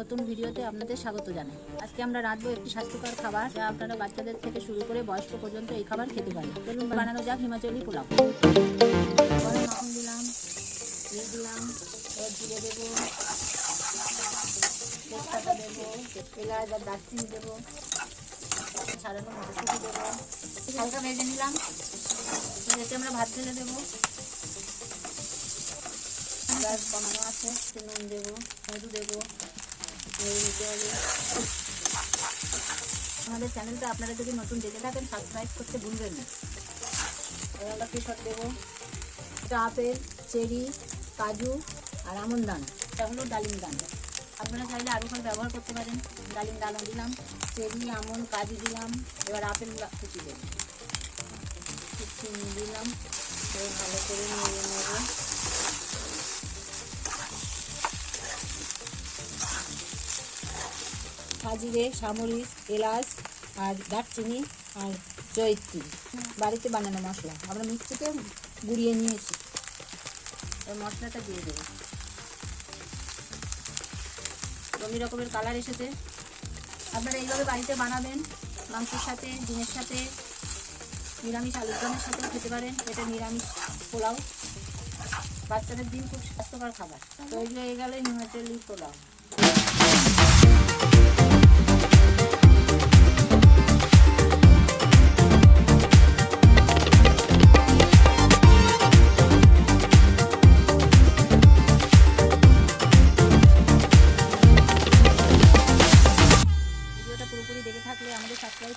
নতুন ভিডিওতে আপনাদের স্বাগত জানাই। আজকে আমরা রাঁধবো একটি স্বাস্থ্যকর খাবার, যা আপনারা বাচ্চাদের থেকে শুরু করে বয়স্ক পর্যন্ত এই খাবার খেতে পারেন। চলুন বানানো যাক হিমাচলি পোলাও। দিলাম দিলাম দেবো দেবো দেবো দেবো ভেজে নিলাম আমরা ভাত ঢেলে দেবো। কমানো আছে, নুন দেবো। আমাদের চ্যানেলটা আপনারা যদি নতুন দেখে থাকেন সাবস্ক্রাইব করতে ভুলবেন না। আমরা কেশর দেবো? এটা আপেল, চেরি, কাজু আর আমন দানা। এটা হলো ডালিম দানা। আপনারা চাইলে আরও ফল ব্যবহার করতে পারেন। ডালিম দানা দিলাম, চেরি, আমন, কাজু দিলাম, এবার আপেল কুচি দেবো? দিলাম। ভালো করে নেড়ে নেব সাজিরে সামরিচ এলাচ আর দারচিনি আর জয়ত্রী। বাড়িতে বানানো মশলা। আমরা মিক্সিতে গুঁড়িয়ে নিয়েছি এবার মশলাটা দিয়ে দেবো। রঙি রকমের কালার এসেছে। আপনারা এইভাবে বাড়িতে বানাবেন। মাংসের সাথে, ডিমের সাথে, নিরামিষ আলুর দমের সাথেও খেতে পারেন। এটা নিরামিষ পোলাও। বাচ্চাদের দিন খুব স্বাস্থ্যকর খাবার। তৈরি হয়ে গেলে হিমাচলি পোলাও।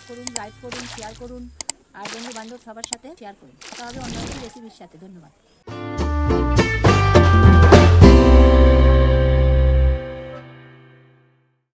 করুন লাইক করুন শেয়ার করুন, আর বন্ধু বান্ধব সবার সাথে শেয়ার করুন। তবে অন্য রেসিপির সাথে, ধন্যবাদ।